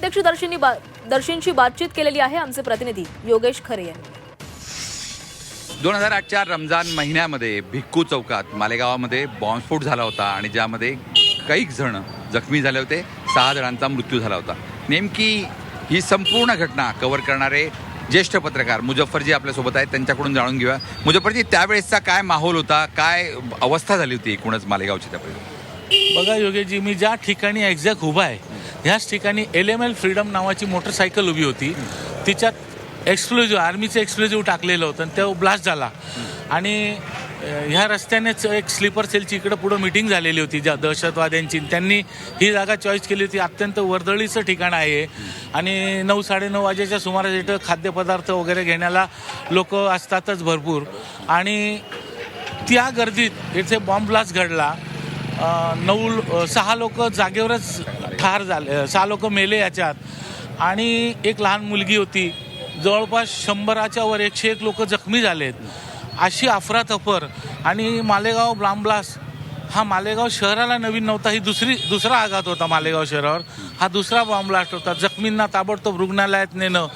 प्रत्यक्षदर्शींनी बा दर्शींशी बातचीत केलेली आहे आमचे प्रतिनिधी योगेश खरे यांनी. दोन हजार आठच्या रमजान महिन्यामध्ये भिक्कू चौकात मालेगावामध्ये बॉम्बस्फोट झाला होता आणि ज्यामध्ये कैक जण जखमी झाले होते. सहा जणांचा मृत्यू झाला होता. नेमकी ही संपूर्ण घटना कव्हर करणारे ज्येष्ठ पत्रकार मुजफ्फरजी आपल्यासोबत आहेत. त्यांच्याकडून जाणून घेऊया. मुजफ्फरजी त्यावेळेसचा काय माहोल होता? काय अवस्था झाली होती एकूणच मालेगावची त्यापैकी बघा योगेशजी मी ज्या ठिकाणी एक्झॅक्ट उभा आहे ह्याच ठिकाणी एल एम एल फ्रीडम नावाची मोटरसायकल उभी होती. तिच्यात एक्सक्लुझिव्ह आर्मीचं एक्सक्लुझिव्ह टाकलेलं होतं आणि तो ब्लास्ट झाला. आणि ह्या रस्त्यानेच एक स्लीपर सेलची इकडं पुढं मिटिंग झालेली होती ज्या दहशतवाद्यांची. त्यांनी ही जागा चॉईस केली होती. अत्यंत वर्दळीचं ठिकाण आहे आणि नऊ साडेनऊ वाजेच्या सुमारास इथं खाद्यपदार्थ वगैरे घेण्याला लोक असतातच भरपूर. आणि त्या गर्दीत इथे बॉम्ब ब्लास्ट घडला. नऊ सहा लोक जागेवरच ठार झाले सहा लोक मेले याच्यात. आणि एक लहान मुलगी होती. जवळपास शंभराच्या वर एकशे एक लोक जखमी झालेत. अशी अफरातफर आणि मालेगाव ब्लास हा मालेगाव शहराला नवीन नव्हता. ही दुसरी दुसरा आघात होता मालेगाव शहरावर. हा दुसरा बॉम्बलास्ट होता. जखमींना ताबडतोब रुग्णालयात नेणं.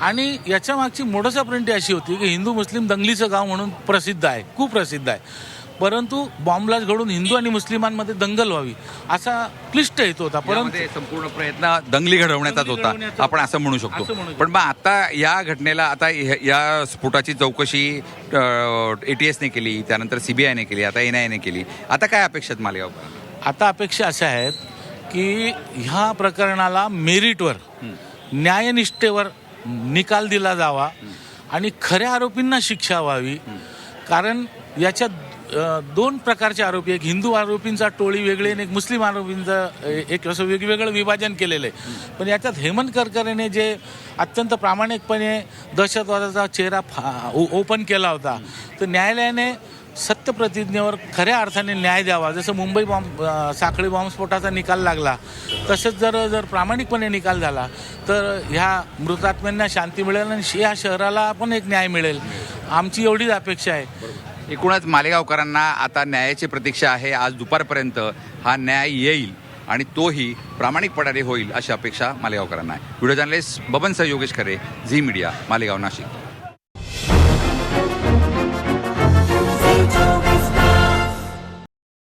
आणि याच्या मागची मोडस प्रिंटी अशी होती की हिंदू मुस्लिम दंगलीचं गाव म्हणून प्रसिद्ध आहे. खूप प्रसिद्ध आहे. परंतु बॉम्ब ब्लास्ट घडून हिंदू आणि मुस्लिमांमध्ये दंगल व्हावी असा क्लिष्ट हेतू होता. परंतु संपूर्ण प्रयत्न दंगली घडवण्याचाच होता आपण असं म्हणू शकतो. पण मग आता या घटनेला आता या स्फोटाची चौकशी ए टी एसने केली त्यानंतर सीबीआयने केली आता एन आयने केली. आता काय अपेक्षित मालेगाव आता अपेक्षा अशा आहेत की ह्या प्रकरणाला मेरिटवर न्यायनिष्ठेवर निकाल दिला जावा आणि खऱ्या आरोपींना शिक्षा व्हावी. कारण याच्यात अ, दोन प्रकारचे आरोपी एक हिंदू आरोपींचा टोळी वेगळी आणि एक मुस्लिम आरोपींचं एक असं वेगवेगळं विभाजन केलेलं आहे. पण याच्यात हेमंत करकरेने जे अत्यंत प्रामाणिकपणे दहशतवादाचा चेहरा फा- ओपन केला होता तर न्यायालयाने सत्यप्रतिज्ञेवर खऱ्या अर्थाने न्याय द्यावा. जसं मुंबई बॉम्ब साखळी बॉम्बस्फोटाचा निकाल लागला तसंच जर जर प्रामाणिकपणे निकाल झाला तर ह्या मृतात्म्यांना शांती मिळेल आणि या शहराला पण एक न्याय मिळेल. आमची एवढीच अपेक्षा आहे. एकूणच मालेगावकरांना आता न्यायाची प्रतीक्षा आहे. आज दुपारपर्यंत हा न्याय येईल आणि तोही प्रामाणिकपणाने होईल अशी अपेक्षा मालेगावकरांना आहे. Video journalist Baban sir Yogesh Khare Zee media Malegaon Nashik.